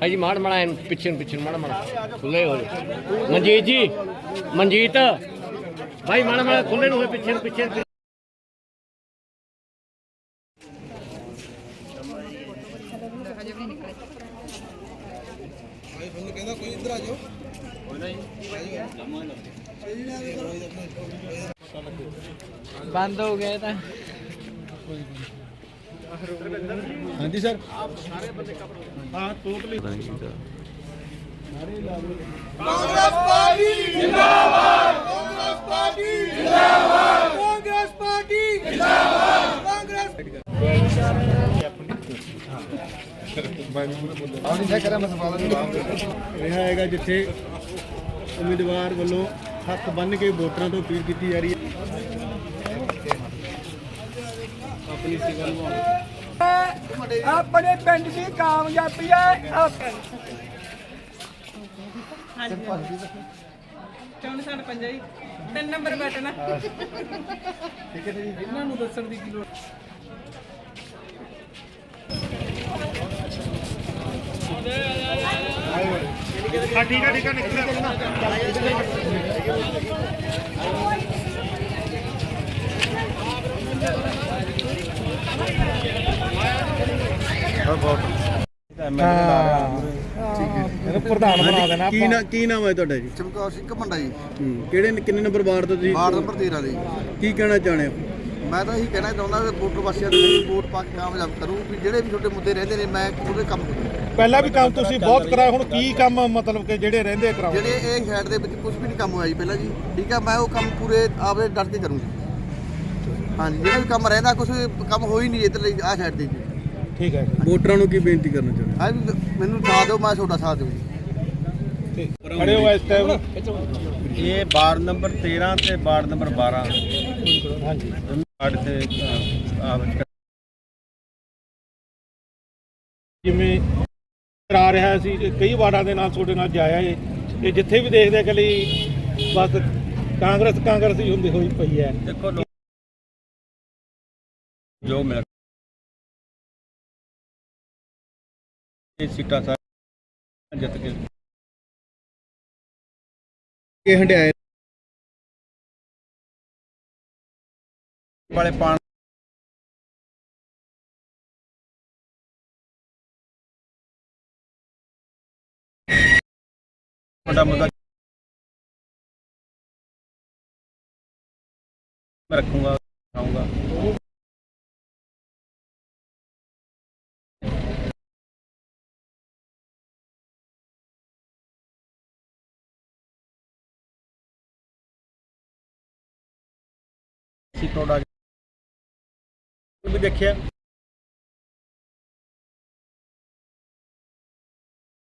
ਭਾਈ ਮਾੜ ਮੜਾ ਇਹਨੂੰ ਪਿੱਛੇ ਨੂੰ ਪਿੱਛੇ ਨੂੰ, ਮਾੜਾ ਮਾੜਾ। ਖੁੱਲੇ ਹੋ ਜਾਓ। ਮਨਜੀਤ ਜੀ, ਮਨਜੀਤ। ਭਾਈ ਮਾੜਾ ਮਾੜਾ ਖੁੱਲੇ ਨੂੰ ਹੋਏ, ਪਿੱਛੇ ਨੂੰ ਪਿੱਛੇ ਨੂੰ। ਬੰਦ ਹੋ ਗਿਆ ਇਹ ਤਾਂ। ਹਾਂਜੀ ਸਰ ਕਾਂਗਰਸ ਪਾਰਟੀ ਜਿੰਦਾਬਾਦ ਕਾਂਗਰਸ ਪਾਰਟੀ ਜਿੰਦਾਬਾਦ ਕਾਂਗਰਸ ਪਾਰਟੀ ਜਿੰਦਾਬਾਦ ਕਾਂਗਰਸ ਰਿਹਾ ਹੈਗਾ ਜਿੱਥੇ ਉਮੀਦਵਾਰ ਵੱਲੋਂ ਹੱਥ ਬੰਨ੍ਹ ਕੇ ਵੋਟਰਾਂ ਤੋਂ ਅਪੀਲ ਕੀਤੀ ਜਾ ਰਹੀ ਹੈ। ਆਪਣੀ ਸੇਵਾ ਨਿਭਾਉਣ ਆਪਣੇ ਪਿੰਡ ਦੀ ਕਾਮਯਾਬੀ ਹੈ। ਚੌਣ ਸਾਡ ਪੰਜਾ ਜੀ ਤਿੰਨ ਨੰਬਰ ਬਟਨ ਇਹਨਾਂ ਨੂੰ ਦੱਸਣ ਦੀ ਕੀ ਲੋੜ? ਇਹਨੂੰ ਪ੍ਰਧਾਨ ਬਣਾ ਦੇਣਾ ਕੀ ਨਾ ਕੀ ਨਾਮ ਹੈ ਤੁਹਾਡਾ ਜੀ? ਚਮਕੌਰ ਸਿੰਘ ਘਮੰਡਾ ਜੀ। ਹੂੰ, ਕਿਹੜੇ ਕਿੰਨੇ ਨੰਬਰ ਵਾਰਡ ਤੋਂ ਤੁਸੀਂ? ਵਾਰਡ ਨੰਬਰ 13 ਦੇ ਕੀ ਕਹਿਣਾ ਚਾਹੁੰਦੇ ਹੋ? ਮੈਂ ਤਾਂ ਇਹੀ ਕਹਿਣਾ ਚਾਹੁੰਦਾ ਕਿ ਵੋਟਰ ਵਾਸੀਆਂ ਨੂੰ ਮੇਰੀ ਵੋਟ ਪਾ ਕੇ ਕਾਮਯਾਬ ਕਰੂੰ ਵੀ ਜਿਹੜੇ ਵੀ ਛੋਟੇ ਮੁੱਦੇ ਰਹਿੰਦੇ ਨੇ ਮੈਂ ਉਹਦੇ ਕੰਮ ਕਰੂੰ ਪਹਿਲਾਂ ਵੀ ਕੰਮ ਤੁਸੀਂ ਬਹੁਤ ਕਰਾਇਆ ਹੁਣ ਕੀ ਕੰਮ ਮਤਲਬ ਕਿ ਜਿਹੜੇ ਰਹਿੰਦੇ ਆ ਕਰਾਓ? ਜਿਹੜੇ ਇਹ ਸਾਈਡ ਦੇ ਵਿੱਚ ਕੁਝ ਵੀ ਨਹੀਂ ਕੰਮ ਹੋਇਆ ਜੀ ਪਹਿਲਾਂ ਜੀ। ਠੀਕ ਆ ਮੈਂ ਉਹ ਕੰਮ ਪੂਰੇ ਆਪਦੇ ਡਟ ਕੇ ਕਰੂੰਗੀ। ਹਾਂਜੀ ਜਿਹੜਾ ਵੀ ਕੰਮ ਰਹਿੰਦਾ ਕੁਝ ਕੰਮ ਹੋ ਹੀ ਨਹੀਂ ਇੱਧਰ ਆਹ ਸਾਈਡ ਤੇ ਜੀ। ਠੀਕ ਹੈ। ਵੋਟਰਾਂ ਨੂੰ ਕੀ ਬੇਨਤੀ ਕਰਨਾ ਚਾਹੁੰਦੇ ਆ ਵੀ ਮੈਨੂੰ ਸਾਥ ਦਿਓ ਮੈਂ ਤੁਹਾਡਾ ਸਾਥ ਦੇਵਾਂ ਜੀ। ਖੜੇ ਹੋ ਇਸ ਟਾਈਮ ਇਹ ਵਾਰਡ ਨੰਬਰ 13 ਤੇ ਵਾਰਡ ਨੰਬਰ 12 ਹਾਂਜੀ। ਵਾਰਡ ਤੇ ਜਿਵੇਂ ਕਰਾ ਰਿਹਾ ਸੀ ਕਈ ਵਾਰਡਾਂ ਦੇ ਨਾਲ ਤੁਹਾਡੇ ਨਾਲ ਜਾਇਆ ਏ। ਇਹ ਜਿੱਥੇ ਵੀ ਦੇਖਦੇ ਆ ਕਿ ਲਈ ਬਸ ਕਾਂਗਰਸ ਕਾਂਗਰਸ ਹੀ ਹੁੰਦੀ ਹੋਈ ਪਈ ਹੈ। ਜੋ ਮਿਲ ਇਹ ਸੀਟਾਂ ਸਾਰੀਆਂ ਜਿੱਤ ਕੇ ਇਹ ਹੰਡਿਆਏ ਵਾਲੇ ਪਾਣ ਵੱਡਾ ਮੁੱਦਾ ਮੈਂ ਰੱਖੂੰਗਾ ਆਉਂਗਾ ਸੀ ਪ੍ਰੋਡਕਟ ਵੀ ਦੇਖਿਆ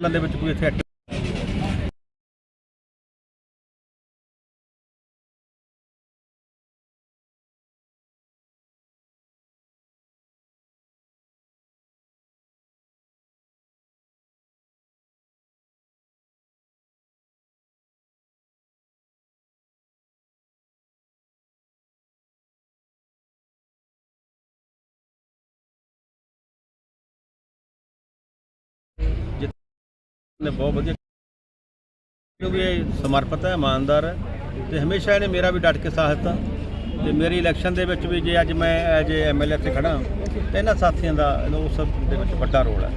ਦੇ ਵਿੱਚ ਕੋਈ ਇੱਥੇ ਨੇ ਬਹੁਤ ਵਧੀਆ ਕਿਉਂਕਿ ਇਹ ਸਮਰਪਿਤ ਹੈ, ਇਮਾਨਦਾਰ ਹੈ ਤੇ ਹਮੇਸ਼ਾ ਇਹਨੇ ਮੇਰਾ ਵੀ ਡਟ ਕੇ ਸਾਥ ਦਿੱਤਾ ਤੇ ਮੇਰੀ ਇਲੈਕਸ਼ਨ ਦੇ ਵਿੱਚ ਵੀ ਜੇ ਅੱਜ ਮੈਂ ਐਜ ਐਮਐਲਏ ਤੇ ਖੜਾ ਤਾਂ ਇਹਨਾਂ ਸਾਥੀਆਂ ਦਾ ਉਸ ਦੇ ਵਿੱਚ ਵੱਡਾ ਰੋਲ ਹੈ।